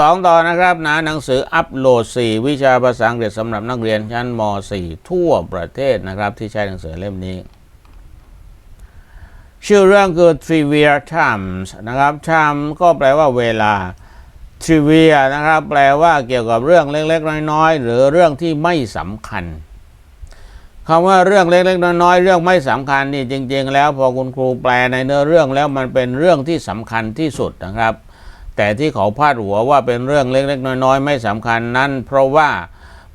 สองต่อนะครับนะหนังสืออัปโหลด 4 วิชาภาษาอังกฤษสำหรับนักเรียนชั้นม .4 ทั่วประเทศนะครับ ที่ใช้หนังสือเล่มนี้ ชื่อเรื่องคือ trivia times นะครับ time ก็แปลว่าเวลา trivia นะครับ แปลว่าเกี่ยวกับเรื่องเล็กๆ น้อยๆ หรือเรื่องที่ไม่สำคัญคำว่าเรื่องเล็กๆ น้อยๆ เรื่องไม่สำคัญนี่จริง ๆ แล้วพอคุณครูแปลในเนื้อเรื่องแล้วมันเป็นเรื่องที่สำคัญที่สุดนะครับ แต่ที่เขาพาดหัวว่าเป็นเรื่องเล็กๆน้อยๆ ไม่สำคัญนั้น เพราะว่า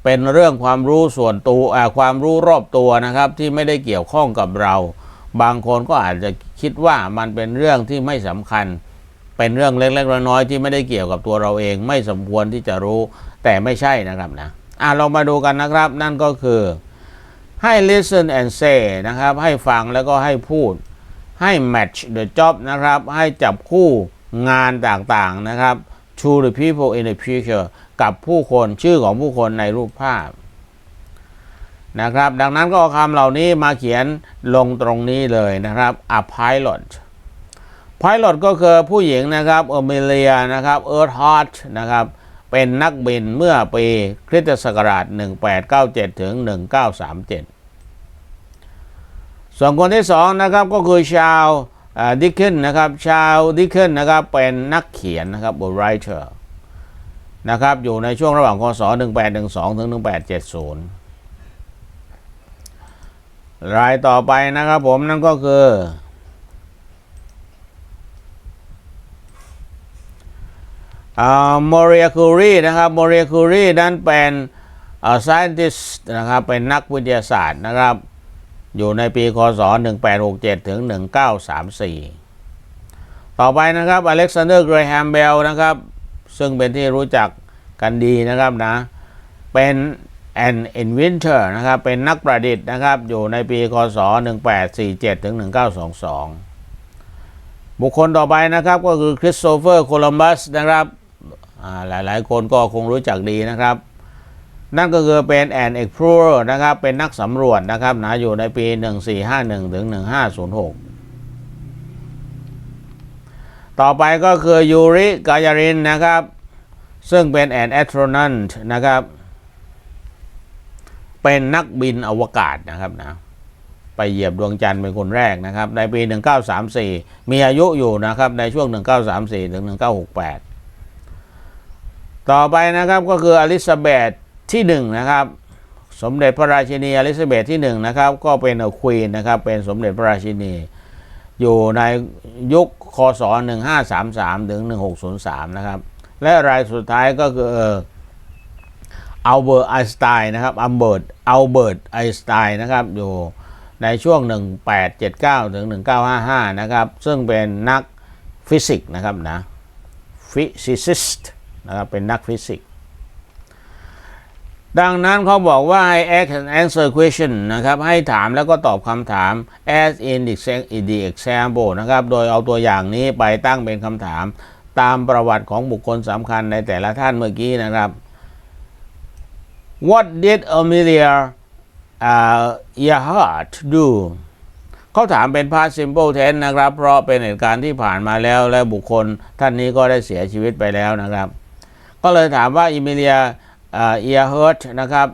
เป็นเรื่องความรู้ส่วนตัวความรู้รอบตัวนะครับที่ไม่ได้เกี่ยวข้องกับเรา บางคนก็อาจจะคิดว่ามันเป็นเรื่องที่ไม่สำคัญ เป็นเรื่องเล็กๆน้อยๆที่ไม่ได้เกี่ยวกับตัวเราเอง ไม่สมควรที่จะรู้ แต่ไม่ใช่นะครับนะอะเรามาดูกันนะครับ นั่นก็คือให้ listen and say นะครับ ให้ฟังแล้วก็ให้พูด ให้ match the job นะครับ ให้จับคู่ งานต่างๆนะครับ to the people in the picture กับผู้คนชื่อของผู้คนในรูปภาพนะครับ ดังนั้นก็เอาคำเหล่านี้มาเขียนลงตรงนี้เลยนะครับ a pilot pilot ก็คือผู้หญิงนะครับเอมิเลียนะครับ เอิร์ธฮอตนะครับ เป็นนักบินเมื่อปีคริสตศักราช 1897 ถึง 1937 ส่วนคนที่สองนะครับก็คือชาว ดิคเคนนะครับชาวดิคเคนนะครับเป็นนักเขียนนะครับ writer นะครับอยู่ในช่วงระหว่างคศ1812ถึง1870 รายต่อไปนะครับผมนั่นก็คือ มอริอาคูรีนะครับมอริอาคูรีนั้นเป็น scientist นะครับเป็นนักวิทยาศาสตร์นะครับ อยู่ในปีคศ 1867 ถึง 1934 ต่อไปนะครับอเล็กซานเดอร์เกรแฮมเบลนะครับ ซึ่งเป็นที่รู้จักกันดีนะครับนะ เป็น an inventor นะครับ เป็นนักประดิษฐ์นะครับ อยู่ในปีคศ 1847 ถึง 1922 บุคคลต่อไปนะครับก็คือคริสโตเฟอร์โคลัมบัสนะครับอ่ายหลายคนก็คงรู้จักดีนะครับ นั่นก็คือเป็น an explorer นะครับ เป็นนักสำรวจนะครับนะอยู่ในปี 1451 ถึง 1506 ต่อไปก็คือยูริกายารินนะครับ ซึ่งเป็น an astronaut นะครับ เป็นนักบินอวกาศนะครับนะ ไปเหยียบดวงจันทร์เป็นคนแรกนะครับ ในปี 1934 มีอายุอยู่นะครับในช่วง 1934 ถึง 1968 ต่อไปนะครับก็คืออลิซาเบธ ที่หนึ่งนะครับสมเด็จพระราชินีอลิซาเบธที่หนึ่งนะครับก็เป็นควีนนะครับเป็นสมเด็จพระราชินี อยู่ในยุคคศ 1533 ถึง 1603 นะครับ และรายสุดท้ายก็คืออัลเบิร์ตไอน์สไตน์นะครับอัลเบิร์ตอัลเบิร์ตไอน์สไตน์นะครับอยู่ในช่วง 1879 ถึง 1955 นะครับ ซึ่งเป็นนักฟิสิกส์นะครับนะ physicist นะครับเป็นนักฟิสิกส์ ดังนั้นเขาบอกว่าให้ ask and answer question นะครับ ให้ถามแล้วก็ตอบคำถาม as in the example นะครับ โดยเอาตัวอย่างนี้ไปตั้งเป็นคำถามตามประวัติของบุคคลสำคัญในแต่ละท่านเมื่อกี้นะครับ What did Amelia uh, Earhart do เขาถามเป็น past simple tense นะครับ เพราะเป็นเหตุการณ์ที่ผ่านมาแล้วและบุคคลท่านนี้ก็ได้เสียชีวิตไปแล้วนะครับ ก็เลยถามว่าอิมิเลีย เอียเฮิร์ตนะครับ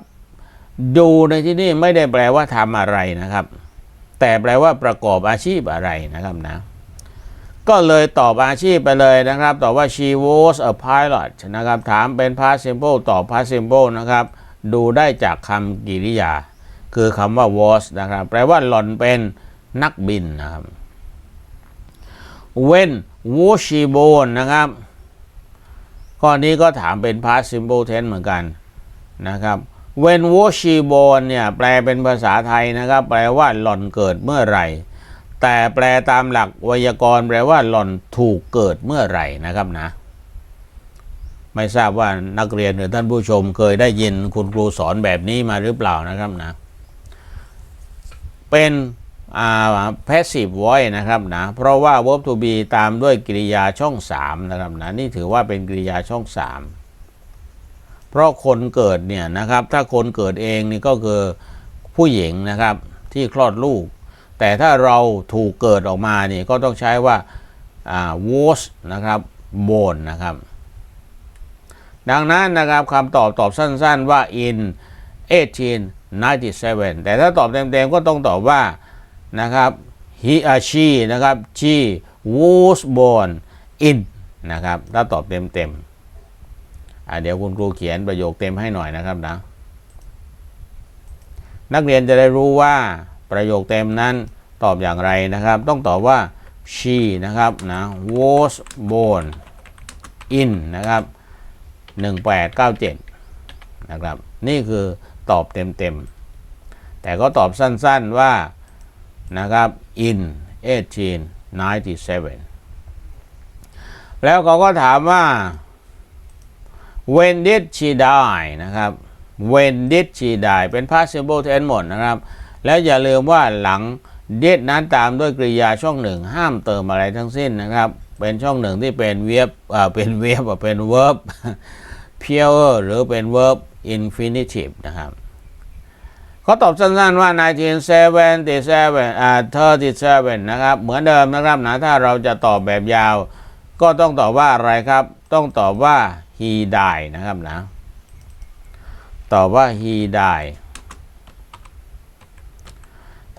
ดูในที่นี่ไม่ได้แปลว่าทำอะไรนะครับ แต่แปลว่าประกอบอาชีพอะไรนะครับนะก็เลยตอบอาชีพไปเลยนะครับ ตอบว่า she was a pilot นะครับ ถามเป็น past simple ตอบ past simple นะครับ ดูได้จากคำกริยา คือคำว่า was นะครับ แปลว่าหล่อนเป็นนักบินนะครับ when was she born นะครับ ข้อนี้ก็ถามเป็น past simple tense เหมือนกันนะครับ when was she born เนี่ยแปลเป็นภาษาไทยนะครับ แปลว่าหล่อนเกิดเมื่อไหร่ แต่แปลตามหลักไวยากรณ์แปลว่าหล่อนถูกเกิดเมื่อไหร่นะครับนะ ไม่ทราบว่านักเรียนหรือท่านผู้ชมเคยได้ยินคุณครูสอนแบบนี้มาหรือเปล่านะครับนะ เป็น passive voice นะครับนะเพราะว่า verb to be ตามด้วยกริยาช่อง 3 นะครับนะนี่ถือว่าเป็นกริยาช่อง 3 เพราะคนเกิดเนี่ยนะครับถ้าคนเกิดเองนี่ก็คือผู้หญิงนะครับที่คลอดลูก แต่ถ้าเราถูกเกิดออกมานี่ก็ต้องใช้ว่า was นะครับ born นะครับดังนั้นนะครับคำตอบตอบสั้นๆว่า in 1897 แต่ถ้าตอบเต็มๆก็ต้องตอบว่า นะครับ he or she นะครับ she was born in นะครับถ้าตอบเต็มๆอะเดี๋ยวคุณครูเขียนประโยคเต็มให้หน่อยนะครับนะ นักเรียนจะได้รู้ว่าประโยคเต็มนั้นตอบอย่างไรนะครับ ต้องตอบว่า she นะครับนะ was born in นะครับ 1897 นะครับ นี่คือตอบเต็มๆ แต่ก็ตอบสั้นๆว่า นะครับ in 1897 แล้วเขาก็ถามว่า when did she die นะครับ when did she die เป็น past simple tense หมดนะครับ แล้วอย่าลืมว่าหลัง did นั้นตามด้วยกริยาช่องหนึ่ง ห้ามเติมอะไรทั้งสิ้นนะครับ เป็นช่องหนึ่งที่เป็นเวียบอ่าเป็นเวียบอะเป็น verb pure หรือเป็น verb infinitive นะครับ เขาตอบสั้นๆว่า 1977อ่า37นะครับ เหมือนเดิมนะครับนะถ้าเราจะตอบแบบยาว ก็ต้องตอบว่าอะไรครับ ต้องตอบว่า he died นะครับนะ ตอบว่า he died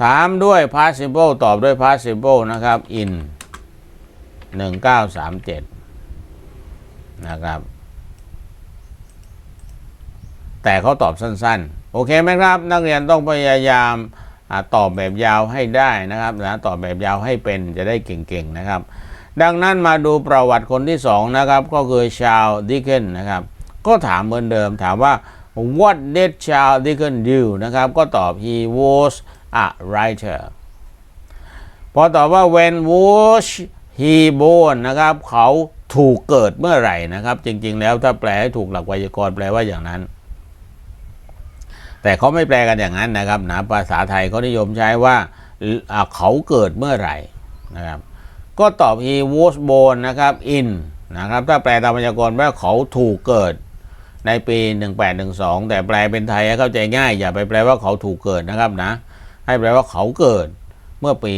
ถามด้วย past simple ตอบด้วย past simple นะครับ in 1937 นะครับ แต่เขาตอบสั้นๆ โอเคไหมครับ นักเรียนต้องพยายามอตอบแบบยาวให้ได้นะครับนะตอบแบบยาวให้เป็นจะได้เก่งๆนะครับ ดังนั้นมาดูประวัติคนที่สองนะครับก็คือชาลดิเคนนะครับก็ถามเหมือนเดิมถามว่า what did Charles Dickens do นะครับก็ตอบ he was a writer พอตอบว่า when was he born นะครับเขาถูกเกิดเมื่อไหร่นะครับ จริงๆแล้วถ้าแปลให้ถูกหลักไวยากรณ์แปลว่าอย่างนั้น แต่เขาไม่แปลกันอย่างนั้นนะครับนะภาษาไทยเขานิยมใช้ว่าเขาเกิดเมื่อไหร่นะครับก็ตอบ he was born นะครับ in นะครับถ้าแปลตามไวยากรณ์ว่าเขาถูกเกิดในปี 1812 แต่แปลเป็นไทยเข้าใจง่าย อย่าไปแปลว่าเขาถูกเกิดนะครับนะ ให้แปลว่าเขาเกิดเมื่อปี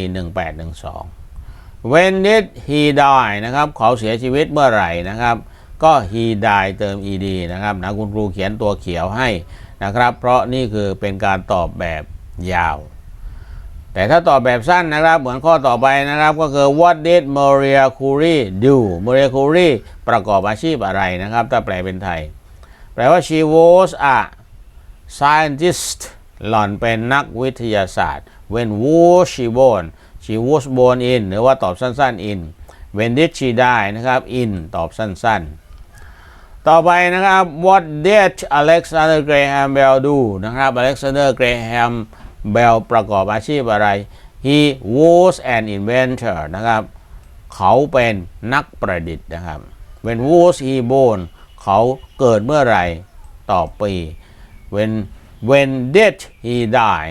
1812 when did he die นะครับ เขาเสียชีวิตเมื่อไหร่นะครับ ก็ he died เติม ed นะครับนะคุณครูเขียนตัวเขียวให้ นะครับ เพราะนี่คือเป็นการตอบแบบยาว แต่ถ้าตอบแบบสั้นนะครับ เหมือนข้อต่อไปนะครับ ก็คือ what did Maria Curie do Maria Curie ประกอบอาชีพอะไรนะครับ ถ้าแปลเป็นไทย แปลว่า she was a scientist หล่อนเป็นนักวิทยาศาสตร์ when was she born she was born in หรือว่าตอบสั้นๆ in when did she die นะครับ in ตอบสั้นๆ ต่อไปนะครับ what did Alexander Graham Bell do นะครับ Alexander Graham Bell ประกอบอาชีพอะไร he was an inventor นะครับ เขาเป็นนักประดิษฐ์นะครับ when was he born เขาเกิดเมื่อไหร่ตอปี when when did he die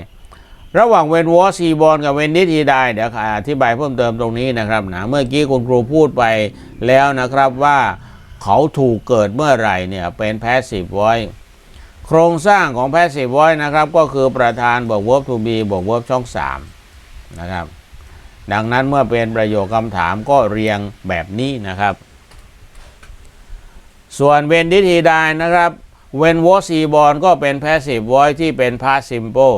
ระหว่าง when was he born กับ when did he die เดี๋ยวอธิบายเพิ่มเติมตรงนี้นะครับนะเมื่อกี้คุณครูพูดไปแล้วนะครับว่า เขาถูกเกิดเมื่อไหร่เนี่ยเป็น passive voice โครงสร้างของ passive voice นะครับก็คือประธานบวก verb to be บวก verb ช่อง3นะครับดังนั้นเมื่อเป็นประโยคคำถามก็เรียงแบบนี้นะครับ ส่วน when did he die นะครับ when was he born ก็เป็น passive voice ที่เป็น past simple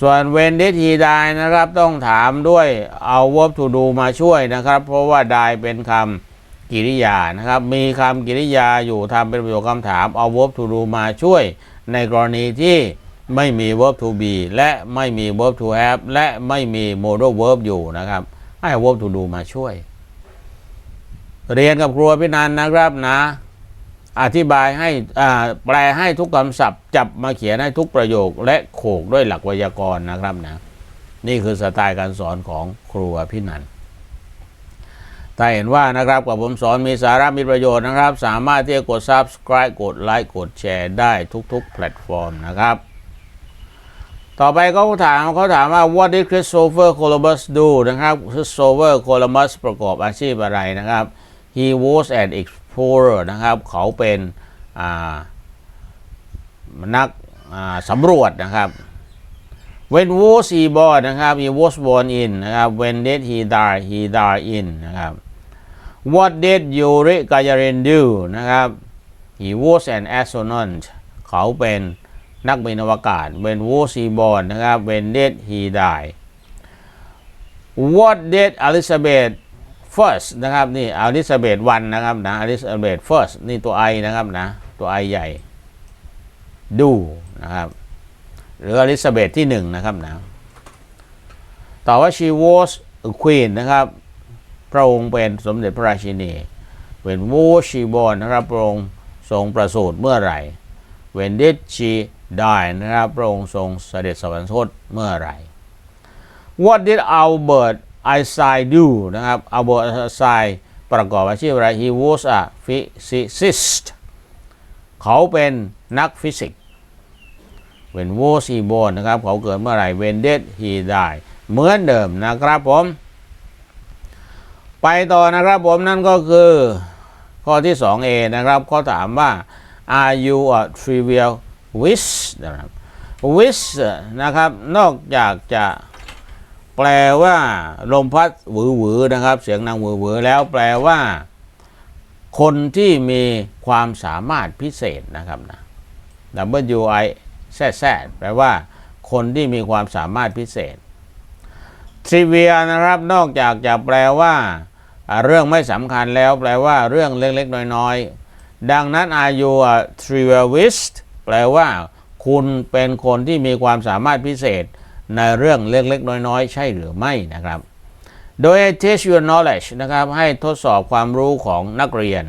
ส่วน when did he die นะครับต้องถามด้วยเอา verb to do มาช่วยนะครับ เพราะว่า die เป็นคำ กิริยานะครับ มีคำกิริยาอยู่ทำเป็นประโยคคำถามเอา verb to do มาช่วย ในกรณีที่ไม่มี verb to be และไม่มี verb to have และไม่มี modal verb อยู่นะครับ ให้ verb to do มาช่วย เรียนกับครัวพี่นันนะครับนะ อธิบายให้อ่าแปลให้ทุกคำศัพท์ จับมาเขียนให้ทุกประโยค และโขกด้วยหลักไวยากรณ์นะครับนะ นี่คือสไตล์การสอนของครัวพี่นัน ถ้าเห็นว่านะครับกับผมสอนมีสาระมีประโยชน์นะครับ สามารถที่จะกด subscribe กดไลค์กดแชร์ได้ทุกๆ แพลตฟอร์มนะครับ ต่อไปเขาถามเขาถามว่า what did Christopher Columbus do นะครับ Christopher Columbus ประกอบอาชีพอะไรนะครับ he was an explorer นะครับ เขาเป็นนักสำรวจนะครับ when was he born นะครับ he was born in นะครับ when did he die he died in นะครับ what did Yuri Gagarin do นะครับ he was an astronaut เขาเป็นนักบินอวกาศ when was he born นะครับ when did he die what did Elizabeth first นะครับนี่ Elizabeth วันนะครับนะ Elizabeth first นี่ตัว I นะครับนะ ตัว I ใหญ่ do นะครับ หรือ Elizabeth ที่หนึ่งนะครับนะต่อว่า she was a queen นะครับ พระองค์เป็นสมเด็จพระราชินี when was she born นะครับพระองค์ทรงประสูติเมื่อไหร่ when did she die นะครับพระองค์ทรงเสด็จสวรรคตเมื่อไหร่ what did Albert Einstein do นะครับ Albert Einstein ประกอบอาชีพอะไร he was a physicist เขาเป็นนักฟิสิกส์ when was he born นะครับ เขาเกิดเมื่อไหร่ when did he die เหมือนเดิมนะครับผม ไปต่อนะครับผมนั่นก็คือ ข้อที่ 2a นะครับเขาถามว่า are you a trivial wish นะครับ wish นะครับ นอกจากจะแปลว่าลมพัดหวือหวือนะครับ เสียงนางหวือหวือแล้วแปลว่า คนที่มีความสามารถพิเศษนะครับนะ W I แซ่แซ่แปลว่า คนที่มีความสามารถพิเศษ trivia นะครับ นอกจากจะแปลว่า เรื่องไม่สำคัญแล้วแปลว่าเรื่องเล็กๆ น้อยๆ ดังนั้น are you a trivialist แปลว่า คุณเป็นคนที่มีความสามารถพิเศษ ในเรื่องเล็กๆ น้อยๆ ใช่หรือไม่นะครับ โดย test your knowledge นะครับ ให้ทดสอบความรู้ของนักเรียน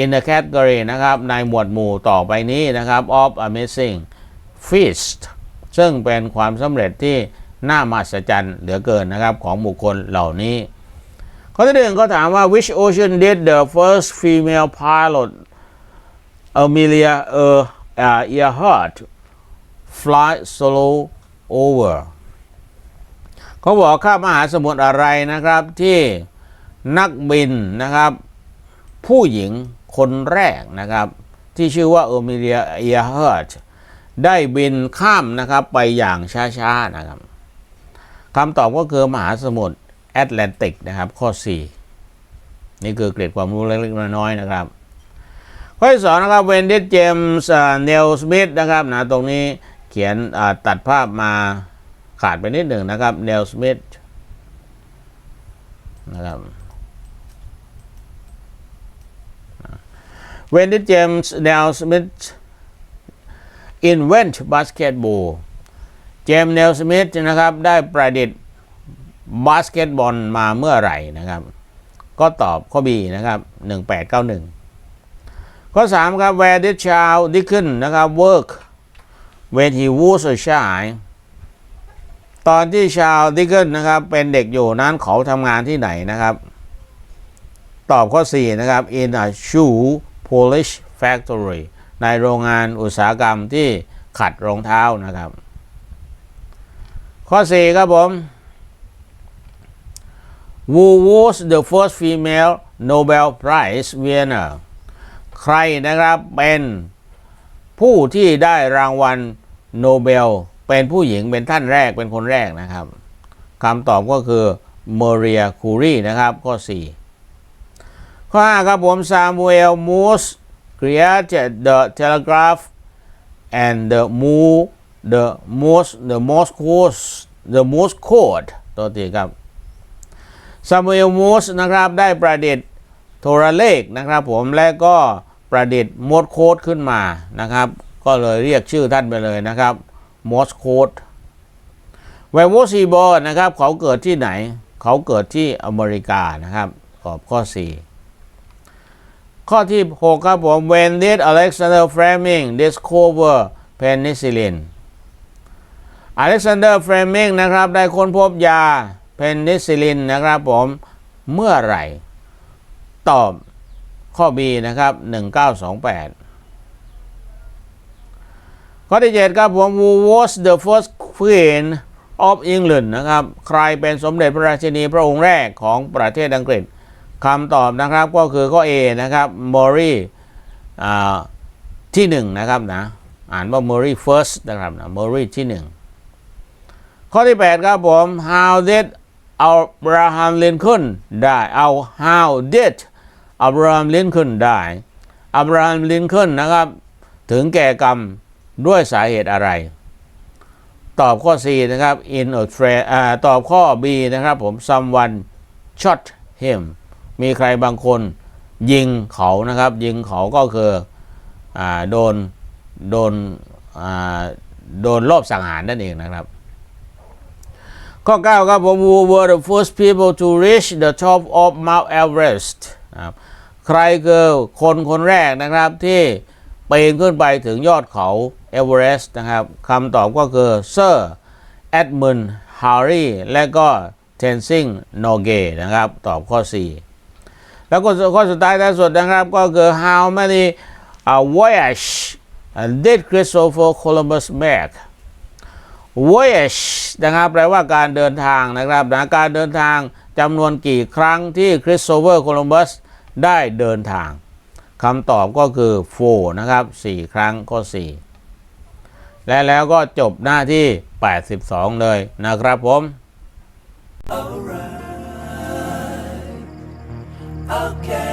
in the category นะครับ ในหมวดหมู่ต่อไปนี้นะครับ of amazing feast ซึ่งเป็นความสำเร็จที่น่ามหัศจรรย์เหลือเกินนะครับของบุคคลเหล่านี้ ข้อที่หนึ่งเขาถามว่า which ocean did the first female pilot Amelia Earhart fly solo over เขาบอกข้ามมหาสมุทรอะไรนะครับที่นักบินนะครับ ผู้หญิงคนแรกนะครับ ที่ชื่อว่าเอมิเลียเอียเฮิร์ตได้บินข้ามนะครับไปอย่างช้าๆนะครับคำตอบก็คือมหาสมุทร แอตแลนติกนะครับ ข้อ 4 นี่คือเกร็ดความรู้เล็กๆน้อยๆนะครับ ข้อที่สองนะครับเวนดิสเจมส์เนลสมิธนะครับนะตรงนี้เขียนตัดภาพมาขาดไปนิดหนึ่งนะครับเนลสมิธนะครับ When did James Neil Smith invent basketball เจมส์เนลสมิธนะครับได้ประดิษฐ์ บาสเกตบอลมาเมื่อไหร่นะครับ ก็ตอบข้อ B นะครับ 1891 ข้อ 3 ครับ Where did Charles Dickens นะครับ work when he was a child ตอนที่ชาวดิกเกิลนะครับเป็นเด็กอยู่นั้นเขาทำงานที่ไหนนะครับ ตอบข้อ 4 นะครับ in a shoe polish factory ในโรงงานอุตสาหกรรมที่ขัดรองเท้านะครับ ข้อ 4 ครับผม Who was the first female Nobel Prize winner ใครนะครับเป็นผู้ที่ได้รางวัลโนเบล เป็นผู้หญิงเป็นท่านแรกเป็นคนแรกนะครับคำตอบก็คือเมเรียคูรีนะครับข้อ 4 ข้อ 5 ครับผมซามูเอลมูส created the telegraph and the move the most the most code the most code ตัวตีครับ Samuel Morse นะครับได้ประดิษฐ์โทรเลขนะครับผมและก็ประดิษฐ์มอสโค้ดขึ้นมานะครับ ก็เลยเรียกชื่อท่านไปเลยนะครับมอสโค้ดแวร์วอซีบอนะครับเขาเกิดที่ไหน เขาเกิดที่อเมริกานะครับตอบข้อ 4 ข้อที่ 6 ครับผม When did Alexander Fleming discover penicillin Alexander Fleming นะครับได้ค้นพบยา เพนิซิลินนะครับผมเมื่อไหร่ ตอบข้อ B นะครับ 1928 ข้อที่7ครับผม Who was the first queen of England นะครับ ใครเป็นสมเด็จพระราชินีพระองค์แรกของประเทศอังกฤษคำตอบนะครับก็คือข้อ A นะครับ Mary อ่าที่หนึ่งนะครับนะ อ่านว่า Mary first นะครับนะ Mary ที่หนึ่งข้อที่ 8 ครับผม How did Abraham Lincoln die เอา How did Abraham Lincoln die Abraham Lincoln นะครับ ถึงแก่กรรมด้วยสาเหตุอะไร ตอบข้อ C นะครับ in a train ตอบข้อ B นะครับผม someone shot him มีใครบางคนยิงเขานะครับ ยิงเขาก็คืออโดน โดนโดนรอบสังหารนั่นเองนะครับ ข้อ 9 ครับผม Who were the first people to reach the top of Mount Everest นะครับใครคือคนคนแรกนะครับที่ปีนขึ้นไปถึงยอดเขาเอเวอเรสต์นะครับคำตอบก็คือ Sir Edmund Hillary และก็ Tenzing Norgay นะครับ ตอบข้อ 4 แล้วก็ข้อสุดท้ายท้ายสุดนะครับก็คือ how many uh, voyage did Christopher Columbus make voyage นะครับแปลว่าการเดินทางนะครับนะการเดินทางจำนวนกี่ครั้งที่คริสโตเฟอร์โคลัมบัสได้เดินทางคำตอบก็คือ4นะครับ 4 ครั้งก็4และแล้วก็จบหน้าที่ 82 เลยนะครับผม Okay.